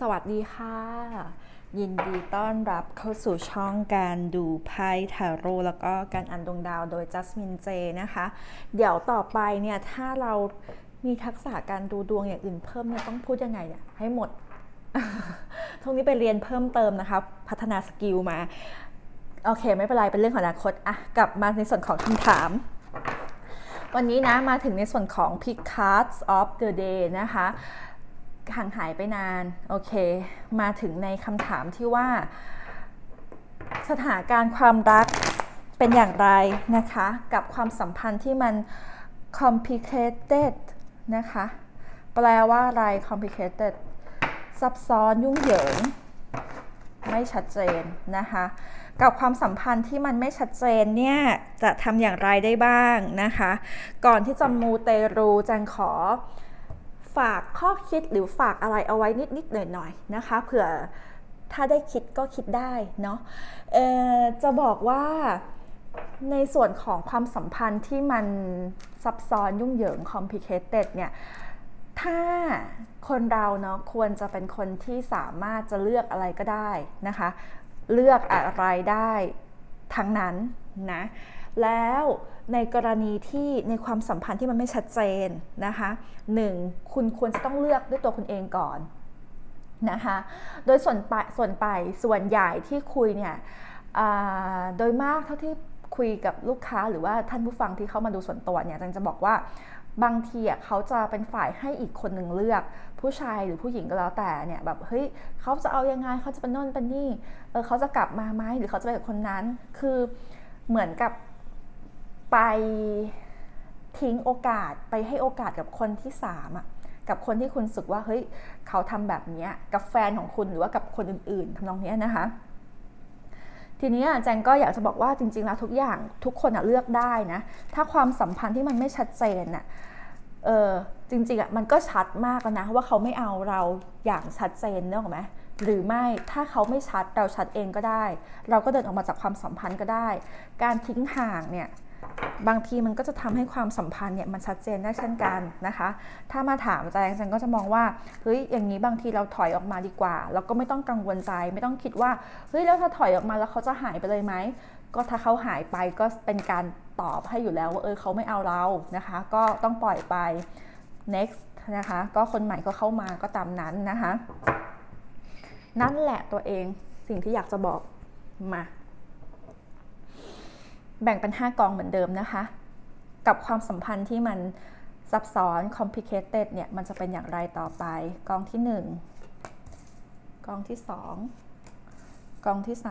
สวัสดีค่ะ ยินดีต้อนรับเข้าสู่ช่องการดูไพ่ทาโร่แล้วก็การอ่านดวงดาวโดยจัสมินเจนะคะ เดี๋ยวต่อไปเนี่ย ถ้าเรามีทักษะการดูดวงอย่างอื่นเพิ่มเนี่ยต้องพูดยังไงเนี่ยให้หมดทงนี้ไปเรียนเพิ่มเติมนะคะ พัฒนาสกิลมา โอเค ไม่เป็นไร เป็นเรื่องของอนาคตอะกลับมาในส่วนของคำถาม วันนี้นะมาถึงในส่วนของ pick cards of the day นะคะ ห่างหายไปนาน โอเค มาถึงในคำถามที่ว่า สถานการณ์ความรักเป็นอย่างไรนะคะ กับความสัมพันธ์ที่มัน complicated นะคะ แปลว่าอะไร complicated ซับซ้อนยุ่งเหยิง ไม่ชัดเจนนะคะ กับความสัมพันธ์ที่มันไม่ชัดเจนเนี่ย จะทำอย่างไรได้บ้างนะคะ ก่อนที่จะมูเตรูจังขอ ฝากข้อคิดหรือฝากอะไรเอาไว้นิดๆหน่อยๆนะคะเผื่อถ้าได้คิดก็คิดได้เนาะจะบอกว่าในส่วนของความสัมพันธ์ที่มันซับซ้อนยุ่งเหยิง complicated เนี่ยถ้าคนเราเนาะควรจะเป็นคนที่สามารถจะเลือกอะไรก็ได้นะคะ เลือกอะไรได้ทั้งนั้นนะ แล้วในกรณีที่ในความสัมพันธ์ที่มันไม่ชัดเจนนะคะหนึ่งคุณควรจะต้องเลือกด้วยตัวคุณเองก่อนนะคะโดยส่วนไปส่วนไปส่วนใหญ่ที่คุยเนี่ยโดยมากเท่าที่คุยกับลูกค้าหรือว่าท่านผู้ฟังที่เข้ามาดูส่วนตัวเนี่ยจังจะบอกว่าบางทีเขาจะเป็นฝ่ายให้อีกคนหนึ่งเลือก ผู้ชายหรือผู้หญิงก็แล้วแต่เนี่ยแบบเฮ้ยเขาจะเอายังไงเขาจะเป็นน่นเป็นนี่เออเขาจะกลับมาไหมหรือเขาจะไปกับคนนั้น คือเหมือนกับ ไปทิ้งโอกาสไปให้โอกาสกับคนที่สามอะกับคนที่คุณสึกว่าเฮ้ยเขาทำแบบนี้กับแฟนของคุณหรือว่ากับคนอื่นๆทำนองนี้นะคะ ทีนี้แจงก็อยากจะบอกว่าจริง ๆ แล้วทุกอย่างทุกคนเลือกได้นะ ถ้าความสัมพันธ์ที่มันไม่ชัดเจนอะเออจริงๆอะมันก็ชัดมากแล้วนะว่าเขาไม่เอาเราอย่างชัดเจนเนอะไหมหรือไม่ถ้าเขาไม่ชัดเราชัดเองก็ได้ เราก็เดินออกมาจากความสัมพันธ์ก็ได้ การทิ้งห่างเนี่ย บางทีมันก็จะทำให้ความสัมพันธ์เนี่ยมันชัดเจนได้เช่นกันนะคะ ถ้ามาถามแจงแจงก็จะมองว่าเฮ้ยอย่างนี้บางทีเราถอยออกมาดีกว่า แล้วก็ไม่ต้องกังวลใจ ไม่ต้องคิดว่าเฮ้ยแล้วถ้าถอยออกมาแล้วเขาจะหายไปเลยไหมก็ถ้าเขาหายไปก็เป็นการตอบให้อยู่แล้วว่าเออเขาไม่เอาเรานะคะ ก็ต้องปล่อยไป next นะคะก็คนใหม่ก็เข้ามาก็ตามนั้นนะคะ นั่นแหละตัวเองสิ่งที่อยากจะบอกมา แบ่งเป็น 5 กองเหมือนเดิมนะคะ กับความสัมพันธ์ที่มันซับซ้อน complicated เนี่ย มันจะเป็นอย่างไรต่อไป กองที่ 1 กองที่ 2 กองที่ 3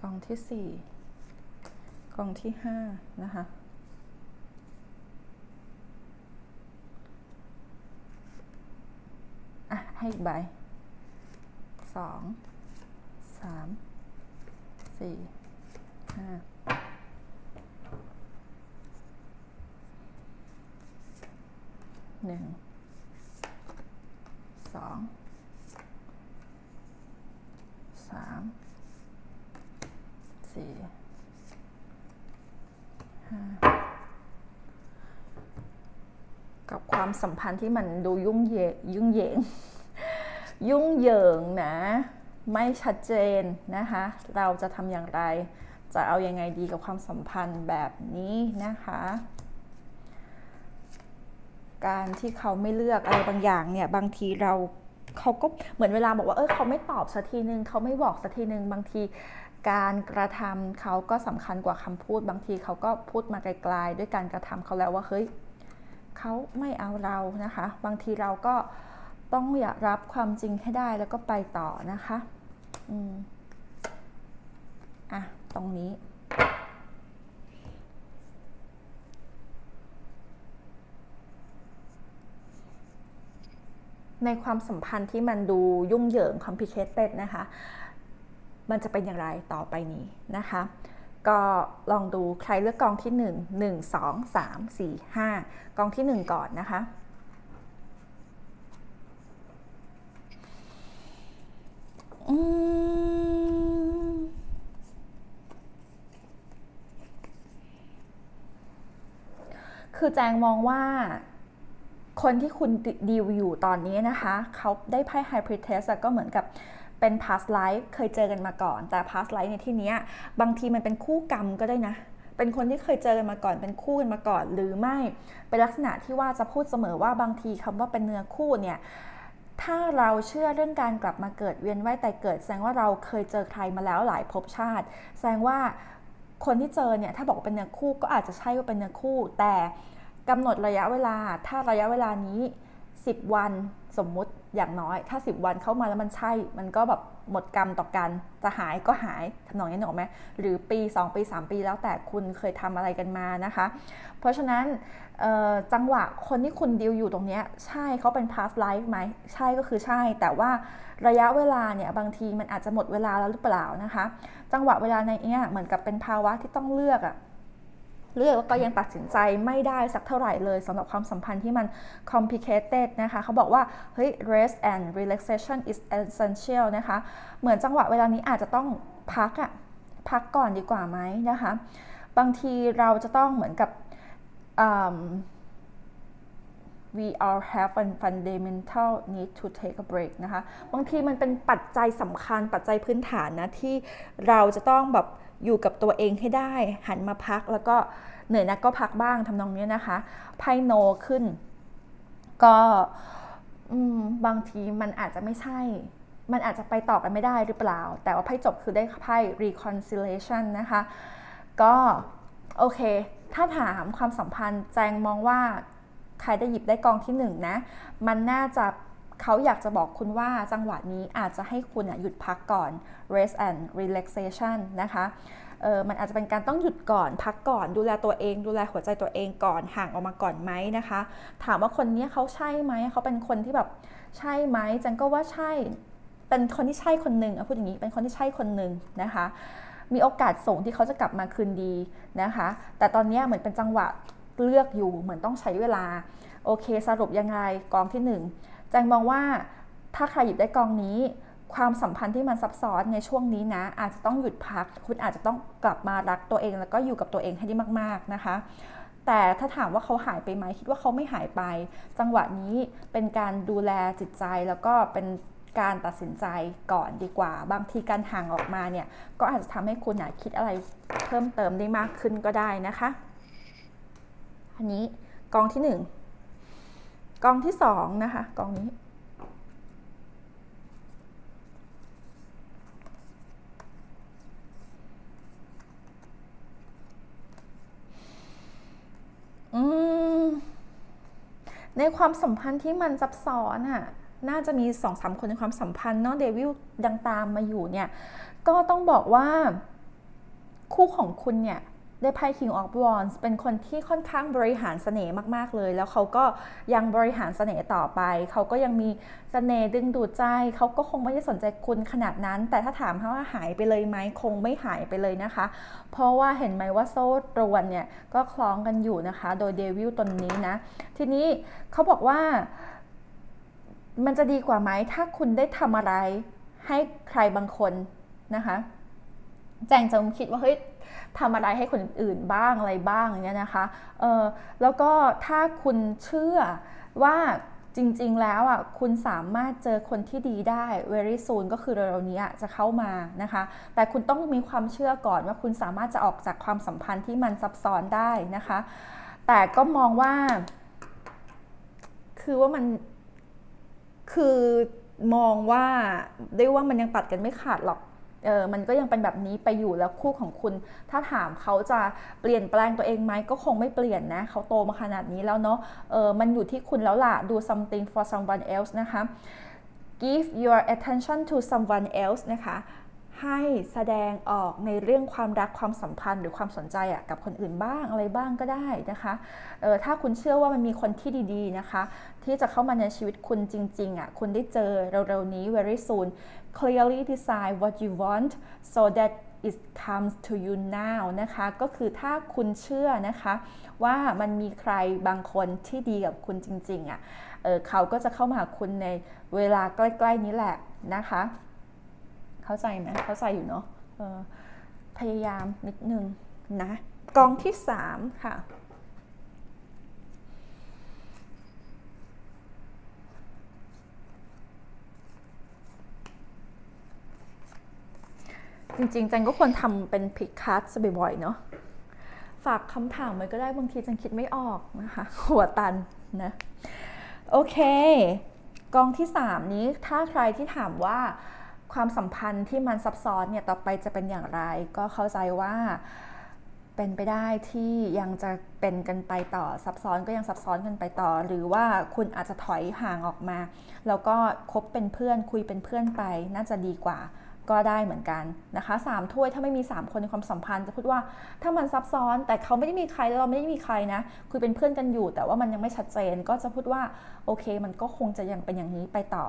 กองที่ 4 กองที่ 5 นะคะอะ ให้อีกใบสองสามสี่ หนึ่งสองสามสี่ห้ากับความสัมพันธ์ที่มันดูยุ่งเยยุ่งเยง ยุ่งเหยิงนะ ไม่ชัดเจนนะคะ เราจะทำอย่างไร จะเอาอยัางไงดีกับความสัมพันธ์แบบนี้นะคะ การที่เขาไม่เลือกอะไรบางอย่างเนี่ยบางทีเราเขาก็เหมือนเวลาบอกว่าเออเขาไม่ตอบสักทีนึงเขาไม่บอกสักทีนึงบางทีการกระทำเขาก็สำคัญกว่าคำพูด บางทีเขาก็พูดมาไกลๆด้วยการกระทำเขาแล้วว่าเฮ้ยเขาไม่เอาเรานะคะ บางทีเราก็ต้องอยากรับความจริงให้ได้แล้วก็ไปต่อนะคะ อืมอะ ตรงนี้ ในความสัมพันธ์ที่มันดูยุ่งเหยิง complicated นะคะ มันจะเป็นอย่างไรต่อไปนี้นะคะก็ลองดูใครเลือกกองที่ 1 1 2 3 4 5 กองที่ 1 ก่อนนะคะ คือแจงมองว่าคนที่คุณดีลอยู่ตอนนี้นะคะ เขาได้ไพ่ High Priestess ก็เหมือนกับเป็น past life เคยเจอกันมาก่อน แต่ past life ในที่นี้บางทีมันเป็นคู่กรรมก็ได้นะ เป็นคนที่เคยเจอกันมาก่อน เป็นคู่กันมาก่อน หรือไม่ เป็นลักษณะที่ว่าจะพูดเสมอว่าบางทีคำว่าเป็นเนื้อคู่เนี่ย ถ้าเราเชื่อเรื่องการกลับมาเกิดเวียนว่ายแต่เกิด แสดงว่าเราเคยเจอใครมาแล้วหลายภพชาติ แสดงว่าคนที่เจอเนี่ย ถ้าบอกเป็นเนื้อคู่ก็อาจจะใช่ว่าเป็นเนื้อคู่ แต่ กำหนดระยะเวลา ถ้าระยะเวลานี้ 10 วันสมมุติอย่างน้อย ถ้า 10 วันเข้ามาแล้วมันใช่ มันก็แบบหมดกรรมต่อกัน จะหายก็หายทำนองนี้หนอไหมหรือปี 2 ปี 3 ปีแล้วแต่คุณเคยทำอะไรกันมานะคะ เพราะฉะนั้นจังหวะคนที่คุณดิวอยู่ตรงนี้ใช่เขาเป็น past life ไหมใช่ก็คือใช่ แต่ว่าระยะเวลาเนี่ยบางทีมันอาจจะหมดเวลาแล้วหรือเปล่านะคะ จังหวะเวลาในนี้เหมือนกับเป็นภาวะที่ต้องเลือกอะ เลือกแล้วก็ยังตัดสินใจไม่ได้สักเท่าไหร่เลยสำหรับความสัมพันธ์ที่มัน complicated นะคะเขาบอกว่าเฮ้ย rest and relaxation is essential นะคะเหมือนจังหวะเวลานี้อาจจะต้องพักอะพักก่อนดีกว่าไหมนะคะ บางทีเราจะต้องเหมือนกับ we all have a fundamental need to take a break นะคะ บางทีมันเป็นปัจจัยสำคัญปัจจัยพื้นฐานนะ ที่เราจะต้องแบบ อยู่กับตัวเองให้ได้ หันมาพักแล้วก็เหนื่อยนักก็พักบ้างทำนองนี้นะคะไพ่โนขึ้น ก็บางทีมันอาจจะไม่ใช่ มันอาจจะไปต่อกันไม่ได้หรือเปล่า แต่ว่าไพ่จบคือได้ไพ่ reconciliation นะคะ ก็โอเค ถ้าถามความสัมพันธ์แจงมองว่าใครได้หยิบได้กองที่1นนะ มันน่าจะ เขาอยากจะบอกคุณว่าจังหวะนี้อาจจะให้คุณหยุดพักก่อน rest and relaxation นะคะเออมันอาจจะเป็นการต้องหยุดก่อนพักก่อน ดูแลตัวเอง ดูแลหัวใจตัวเองก่อนห่างออกมาก่อนไหมนะคะ ถามว่าคนนี้เขาใช่ไหมเขาเป็นคนที่แบบใช่ไหมจันก็ว่าใช่เป็นคนที่ใช่คนหนึ่งพูดอย่างนี้เป็นคนที่ใช่คนหนึ่งนะคะ มีโอกาสส่งที่เขาจะกลับมาคืนดีนะคะ แต่ตอนนี้เหมือนเป็นจังหวะเลือกอยู่เหมือนต้องใช้เวลาโอเคสรุปยังไงกองที่ 1 จงมองว่าถ้าใครหยิบได้กองนี้ ความสัมพันธ์ที่มันซับซ้อนในช่วงนี้นะ อาจจะต้องหยุดพัก คุณอาจจะต้องกลับมารักตัวเอง แล้วก็อยู่กับตัวเองให้ได้มากๆนะคะ แต่ถ้าถามว่าเขาหายไปไหมคิดว่าเขาไม่หายไป จังหวะนี้เป็นการดูแลจิตใจแล้วก็เป็นการตัดสินใจก่อนดีกว่า บางทีการห่างออกมาเนี่ยก็อาจจะทำให้คุณคิดอะไรเพิ่มเติมได้มากขึ้นก็ได้นะคะ อันนี้กองที่ 1 กองที่2นะคะ กองนี้ ในความสัมพันธ์ที่มันซับซ้อนอะน่าจะมีสองสามคนในความสัมพันธ์เนาะเดวิลดังตามมาอยู่เนี่ย ก็ต้องบอกว่า คู่ของคุณเนี่ย ได้ไพ่ King of Wands เป็นคนที่ค่อนข้างบริหารเสน่ห์มาก ๆ เลย แล้วเขาก็ยังบริหารเสน่ห์ต่อไป เขาก็ยังมีเสน่ห์ดึงดูดใจ เขาก็คงไม่ได้สนใจคุณขนาดนั้น แต่ถ้าถามเขาว่าหายไปเลยไหมคงไม่หายไปเลยนะคะ เพราะว่าเห็นไหมว่าโซ่ตรวนเนี่ยก็คล้องกันอยู่นะคะ โดยเดวิลตนนี้นะ ทีนี้เขาบอกว่า มันจะดีกว่าไหมถ้าคุณได้ทำอะไรให้ใครบางคนนะคะ แจงจะคิดว่าเฮ้ย ทำอะไรให้คนอื่นบ้างอะไรบ้างอย่างเงี้ยนะคะเออแล้วก็ถ้าคุณเชื่อว่าจริงๆ แล้วอะคุณสามารถเจอคนที่ดีได้ very soon ก็คือเร็วๆนี้จะเข้ามานะคะ แต่คุณต้องมีความเชื่อก่อนว่าคุณสามารถจะออกจากความสัมพันธ์ที่มันซับซ้อนได้นะคะ แต่ก็มองว่า คือว่ามันคือมองว่าได้ว่ามันยังตัดกันไม่ขาดหรอก เออมันก็ยังเป็นแบบนี้ไปอยู่แล้วคู่ของคุณ ถ้าถามเขาจะเปลี่ยนแปลงตัวเองไหมก็คงไม่เปลี่ยนนะเขาโตมาขนาดนี้แล้วเนาะเออมันอยู่ที่คุณแล้วล่ะดู something for someone else นะคะ give your attention to someone else นะคะ ให้แสดงออกในเรื่องความรักความสัมพันธ์ หรือความสนใจอะกับคนอื่นบ้างอะไรบ้างก็ได้นะคะเออถ้าคุณเชื่อว่ามันมีคนที่ดีๆนะคะ ที่จะเข้ามาในชีวิตคุณจริงๆอะคุณได้เจอเร็วๆนี้ very soon clearly decide what you want so that it comes to you now นะคะ ก็คือถ้าคุณเชื่อนะคะ ว่ามันมีใครบางคนที่ดีกับคุณจริงๆอะ่ะเเขาก็จะเข้ามาหาคุณในเวลาใกล้ ๆ นี้แหละนะคะ เข้าใจไหมเข้าใจอยู่เนาะพยายามนิดนึงนะกองที่สามค่ะจริงๆจังก็ควรทำเป็นพิกคัสบ่อยๆเนาะฝากคำถามไว้ก็ได้บางทีจังคิดไม่ออกนะคะ หัวตันนะ โอเค กองที่ 3 นี้ถ้าใครที่ถามว่า ความสัมพันธ์ที่มันซับซ้อนเนี่ยต่อไปจะเป็นอย่างไร ก็เข้าใจว่าเป็นไปได้ที่ยังจะเป็นกันไปต่อซับซ้อนก็ยังซับซ้อนกันไปต่อ หรือว่าคุณอาจจะถอยห่างออกมา แล้วก็คบเป็นเพื่อนคุยเป็นเพื่อนไปน่าจะดีกว่า ก็ได้เหมือนกันนะคะสามถ้วยถ้าไม่มี 3 คนในความสัมพันธ์จะพูดว่าถ้ามันซับซ้อนแต่เขาไม่ได้มีใครเราไม่ได้มีใครนะคุยเป็นเพื่อนกันอยู่ แต่ว่ามันยังไม่ชัดเจนก็จะพูดว่าโอเค มันก็คงจะยังเป็นอย่างนี้ไปต่อ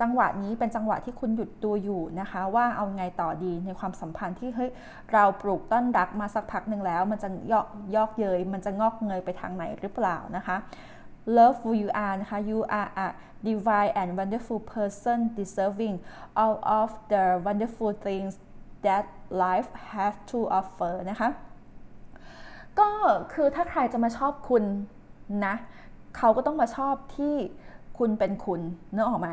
จังหวะนี้เป็นจังหวะที่คุณหยุดดูอยู่นะคะ ว่าเอาไงต่อดีในความสัมพันธ์ที่เฮ้ยเราปลูกต้นรักมาสักพักหนึ่งแล้ว มันจะยอกยอกเยยมันจะงอกเงยไปทางไหนหรือเปล่านะคะ love who you are นะคะ you are a divine and wonderful person deserving all of the wonderful things that life has to offer นะคะ ก็คือถ้าใครจะมาชอบคุณนะ เขาก็ต้องมาชอบที่คุณเป็นคุณเนื้อออกไหม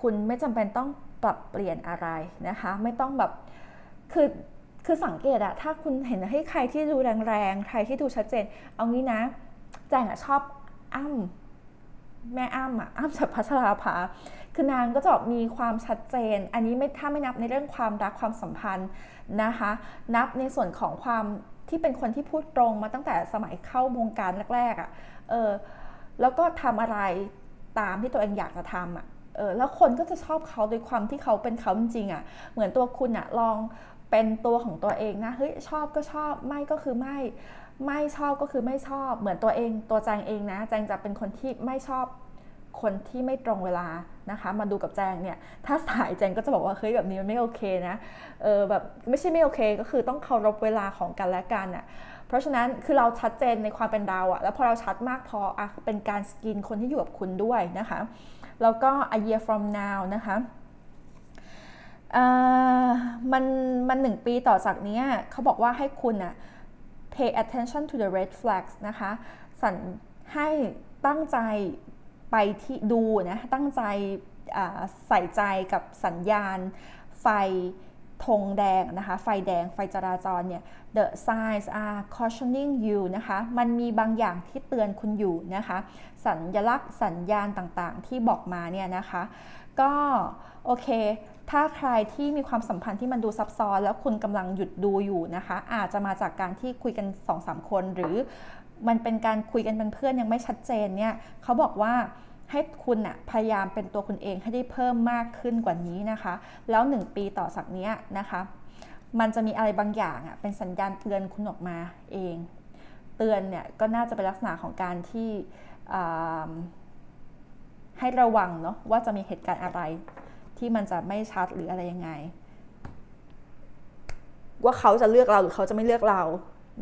คุณไม่จำเป็นต้องปรับเปลี่ยนอะไรนะคะ ไม่ต้องแบบ คือคือสังเกตอะถ้าคุณเห็นให้ใครที่ดูแรงๆ ใครที่ดูชัดเจน เอางี้นะ แจงอะชอบ อ้ำแม่อ้ำอะอ้ำจากพัชราภาคือนางก็จะมีความชัดเจน อันนี้ไม่ถ้าไม่นับในเรื่องความรักความสัมพันธ์นะคะ นับในส่วนของความที่เป็นคนที่พูดตรงมาตั้งแต่สมัยเข้าวงการแรกๆอะเออแล้วก็ทำอะไรตามที่ตัวเองอยากจะทำอะเออแล้วคนก็จะชอบเขาโดยความที่เขาเป็นเขาจริงๆอะเหมือนตัวคุณอะลอง เป็นตัวของตัวเองนะเฮ้ยชอบก็ชอบไม่ก็คือไม่ ไม่ชอบก็คือไม่ชอบ เหมือนตัวเองตัวแจงเองนะแจงจะเป็นคนที่ไม่ชอบคนที่ไม่ตรงเวลานะคะ มาดูกับแจงเนี่ย ถ้าสายแจงก็จะบอกว่าเฮ้ยแบบนี้มันไม่โอเคนะเออแบบไม่ใช่ไม่โอเคก็คือต้องเคารพเวลาของกันและกันอะ่ะเพราะฉะนั้นคือเราชัดเจนในความเป็นเราอะแล้วพอเราชัดมากพออะเป็นการสกินคนที่อยู่กับคุณด้วยนะคะ แล้วก็ a year from now นะคะ มันมันหนึ่งปีต่อจากนี้เขาบอกว่าให้คุณอะ pay attention to the red flags นะคะสันให้ตั้งใจไปที่ดูนะ ตั้งใจใส่ใจกับสัญญาณไฟ ธงแดงนะคะ ไฟแดง ไฟจราจรเนี่ย the signs are cautioning you นะคะ มันมีบางอย่างที่เตือนคุณอยู่นะคะ สัญลักษณ์สัญญาณต่างๆ ที่บอกมาเนี่ยนะคะ ก็โอเค ถ้าใครที่มีความสัมพันธ์ที่มันดูซับซ้อน แล้วคุณกำลังหยุดดูอยู่นะคะ อาจจะมาจากการที่คุยกัน2อสคน หรือมันเป็นการคุยกันเป็นเพื่อนยังไม่ชัดเจนเนี่ยเขาบอกว่า ให้คุณอะพยายามเป็นตัวคุณเองให้ได้เพิ่มมากขึ้นกว่านี้นะคะ แล้ว 1 ปีต่อจากนี้นะคะ มันจะมีอะไรบางอย่างอะเป็นสัญญาณเตือนคุณออกมาเอง เตือนเนี่ยก็น่าจะเป็นลักษณะของการที่ให้ระวังเนาะว่าจะมีเหตุการณ์อะไรที่มันจะไม่ชัดหรืออะไรยังไง ว่าเขาจะเลือกเราหรือเขาจะไม่เลือกเรา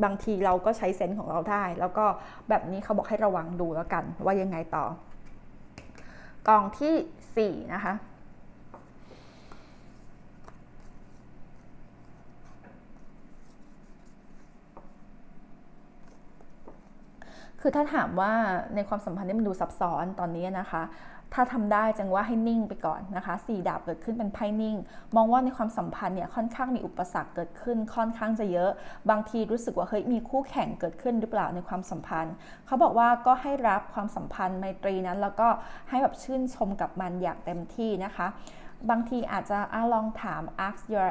บางทีเราก็ใช้เซนส์ของเราได้ แล้วก็แบบนี้เขาบอกให้ระวังดูแล้วกันว่ายังไงต่อ กองที่ 4 นะคะ คือถ้าถามว่าในความสัมพันธ์นี่มันดูซับซ้อนตอนนี้นะคะ ถ้าทำได้จังว่าให้นิ่งไปก่อนนะคะสี่ดาบเกิดขึ้นเป็นไพ่นิ่ง มองว่าในความสัมพันธ์เนี่ยค่อนข้างมีอุปสรรคเกิดขึ้นค่อนข้างจะเยอะ บางทีรู้สึกว่าเฮ้ยมีคู่แข่งเกิดขึ้นหรือเปล่าในความสัมพันธ์ เขาบอกว่าก็ให้รับความสัมพันธ์ไมตรีนั้น แล้วก็ให้แบบชื่นชมกับมันอย่างเต็มที่นะคะ บางทีอาจจะอลองถาม ask your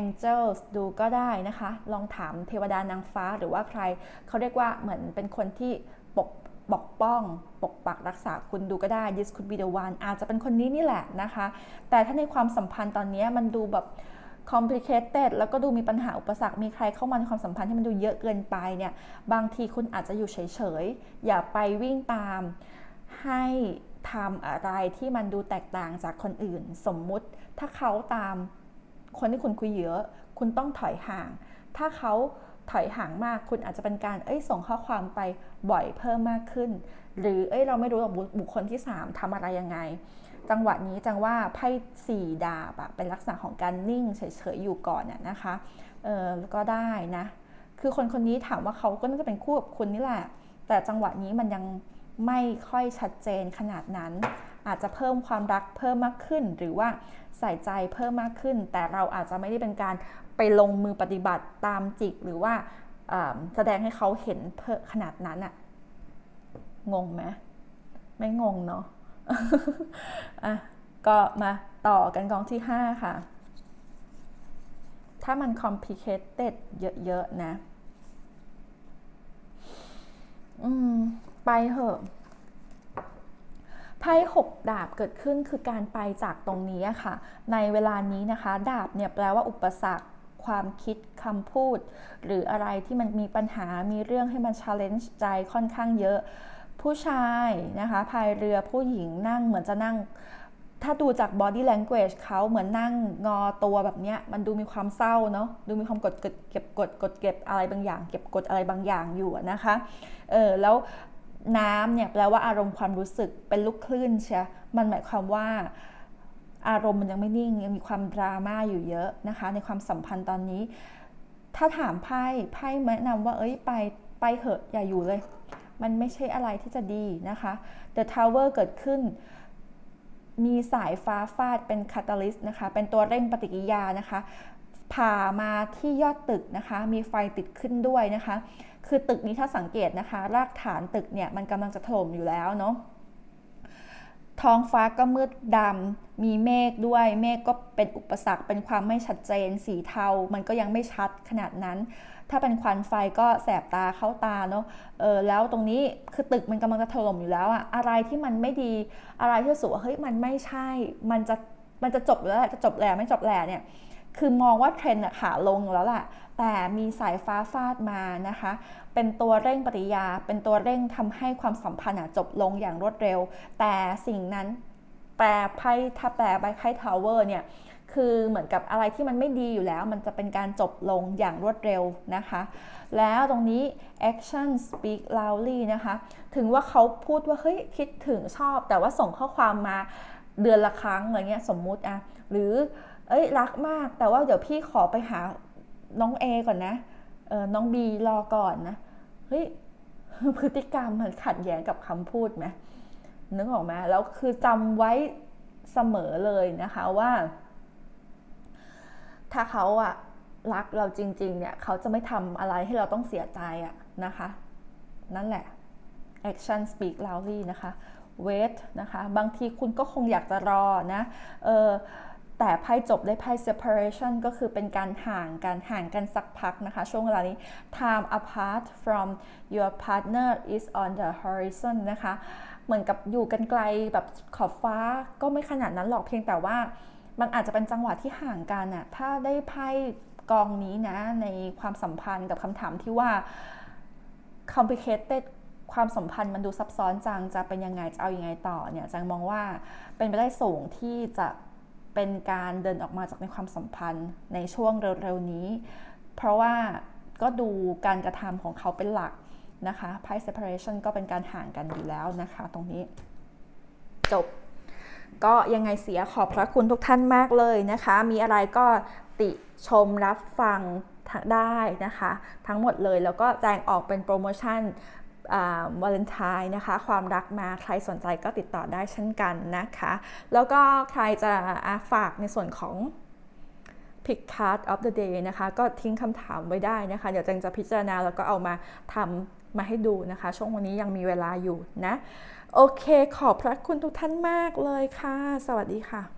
angels ดูก็ได้นะคะ ลองถามเทวดานางฟ้าหรือว่าใคร เขาเรียกว่าเหมือนเป็นคนที่ปกปกป้อง ปกปักรักษาคุณดูก็ได้ this could be the one อาจจะเป็นคนนี้นี่แหละนะคะ แต่ถ้าในความสัมพันธ์ตอนนี้มันดูแบบ complicated แล้วก็ดูมีปัญหาอุปสรรค มีใครเข้ามาในความสัมพันธ์ที่มันดูเยอะเกินไปเนี่ย บางทีคุณอาจจะอยู่เฉยๆ อย่าไปวิ่งตามให้ทำอะไรที่มันดูแตกต่างจากคนอื่น สมมุติถ้าเขาตาม คนที่คุณคุยเยอะ คุณต้องถอยห่าง ถ้าเขาถอยห่างมากคุณอาจจะเป็นการเอ้ยส่งข้อความไปบ่อยเพิ่มมากขึ้น หรือเอ้ยเราไม่รู้ว่าบุคคลที่ 3ทำอะไรยังไง จังหวะนี้จังว่าไพ่สี่ดาบอะเป็นลักษณะของการนิ่งเฉยๆอยู่ก่อนน่ยนะคะเออก็ได้นะ คือคนคนนี้ถามว่าเขาก็น่าจะเป็นคู่กับคุณนี่แหละ แต่จังหวะนี้มันยังไม่ค่อยชัดเจนขนาดนั้น อาจจะเพิ่มความรักเพิ่มมากขึ้น หรือว่าใส่ใจเพิ่มมากขึ้น แต่เราอาจจะไม่ได้เป็นการไปลงมือปฏิบัติตามจิกหรือว่าแสดงให้เขาเห็นเพขนาดนั้นอะงงไหมไม่งงเนาะอะก็มาต่อกันกองที่ 5 ค่ะ ถ้ามัน complicated เยอะ ๆ นะ อืม ไปเหอะ ไพ่หกดาบเกิดขึ้นคือการไปจากตรงนี้ค่ะ ในเวลานี้นะคะ ดาบเนี่ยแปลว่าอุปสรรคความคิดคำพูด หรืออะไรที่มันมีปัญหามีเรื่องให้มัน challenge ใจค่อนข้างเยอะ ผู้ชายนะคะพายเรือผู้หญิงนั่งเหมือนจะนั่ง ถ้าดูจาก body language เขาเหมือนนั่งงอตัวแบบนี้มันดูมีความเศร้าเนาะดูมีความกดเก็บกดกดเก็บอะไรบางอย่าง เก็บกดอะไรบางอย่างอยู่นะคะเออแล้ว น้ำเนี่ยแปลว่าอารมณ์ความรู้สึกเป็นลูกคลื่นเชียมันหมายความว่าอารมณ์มันยังไม่นิ่งยังมีความดราม่าอยู่เยอะนะคะ ในความสัมพันธ์ตอนนี้ ถ้าถามไพ่ไพ่แนะนำว่าเอ้ยไปไปเหอะอย่าอยู่เลย มันไม่ใช่อะไรที่จะดีนะคะ The Tower เกิดขึ้น มีสายฟ้าฟาดเป็นคาตาลิสต์นะคะ เป็นตัวเร่งปฏิกิริยานะคะผ่ามาที่ยอดตึกนะคะ มีไฟติดขึ้นด้วยนะคะ คือตึกนี้ถ้าสังเกตนะคะ รากฐานตึกเนี่ยมันกำลังจะถล่มอยู่แล้วเนาะท้องฟ้าก็มืดดำมีเมฆด้วย เมฆก็เป็นอุปสรรค เป็นความไม่ชัดเจน สีเทา มันก็ยังไม่ชัดขนาดนั้น ถ้าเป็นควันไฟก็แสบตาเข้าตาเนาะ เออแล้วตรงนี้คือตึกมันกำลังจะถล่มอยู่แล้วอะอะไรที่มันไม่ดี อะไรที่สูว่าเฮ้ยมันไม่ใช่ มันจะมันจะจบแล้วจะจบแหล่ไม่จบแหล่เนี่ย คือมองว่าเทรนด์ขาลงแล้วแหละแต่มีสายฟ้าฟาดมานะคะ เป็นตัวเร่งปฏิยา เป็นตัวเร่งทำให้ความสัมพันธ์จบลงอย่างรวดเร็ว แต่สิ่งนั้นแปลไพ่ถ้าแปลใบไพ่ทาวเวอร์เนี่ยคือเหมือนกับอะไรที่มันไม่ดีอยู่แล้ว มันจะเป็นการจบลงอย่างรวดเร็วนะคะ แล้วตรงนี้ action speak loudly นะคะ ถึงว่าเขาพูดว่า เฮ้ย คิดถึงชอบ แต่ว่าส่งข้อความมาเดือนละครั้งอะไรเงี้ยสมมุติอะหรือ เอ้ยรักมาก แต่ว่าเดี๋ยวพี่ขอไปหาน้องเอก่อนนะเออน้องบีรอก่อนนะเฮ้ยพฤติกรรมมันขัดแย้งกับคำพูดไหมนึกออกไหมแล้วคือจำไว้เสมอเลยนะคะว่า ถ้าเขาอะรักเราจริง ๆ เนี่ย เขาจะไม่ทำอะไรให้เราต้องเสียใจอะนะคะ นั่นแหละ action speak loudly นะคะ wait นะคะ บางทีคุณก็คงอยากจะรอนะ เออ แต่ไพ่จบได้ไพ่ separation ก็คือเป็นการห่างกันห่างกันสักพักนะคะ ช่วงเวลานี้ time apart from your partner is on the horizon นะคะ เหมือนกับอยู่กันไกลแบบขอบฟ้าก็ไม่ขนาดนั้นหรอกเพียงแต่ว่า มันอาจจะเป็นจังหวะที่ห่างกันอะถ้าได้ไพ่กองนี้นะ ในความสัมพันธ์กับคำถามที่ว่า complicated ความสัมพันธ์มันดูซับซ้อนจัง จะเป็นยังไง จะเอาอยัางไงต่อเนี่ยจังมองว่าเป็นไปได้สูงที่จะ เป็นการเดินออกมาจากในความสัมพันธ์ในช่วงเร็วๆนี้ เพราะว่าก็ดูการกระทำของเขาเป็นหลักนะคะไพ่ separation ก็เป็นการห่างกันอยู่แล้วนะคะ ตรงนี้ จบ ก็ยังไงเสียขอบพระคุณทุกท่านมากเลยนะคะ มีอะไรก็ติชมรับฟังได้นะคะ ทั้งหมดเลยแล้วก็แจงออกเป็นโปรโมชั่น วาเลนไทน์นะคะ ความรักมาใครสนใจก็ติดต่อได้เช่นกันนะคะ แล้วก็ใครจะฝากในส่วนของ Pick Card of the Day นะคะ ก็ทิ้งคำถามไว้ได้นะคะ เดี๋ยวจังจะพิจารณาแล้วก็เอามาทำมาให้ดูนะคะ ช่วงวันนี้ยังมีเวลาอยู่นะ โอเค ขอบพระคุณทุกท่านมากเลยค่ะ สวัสดีค่ะ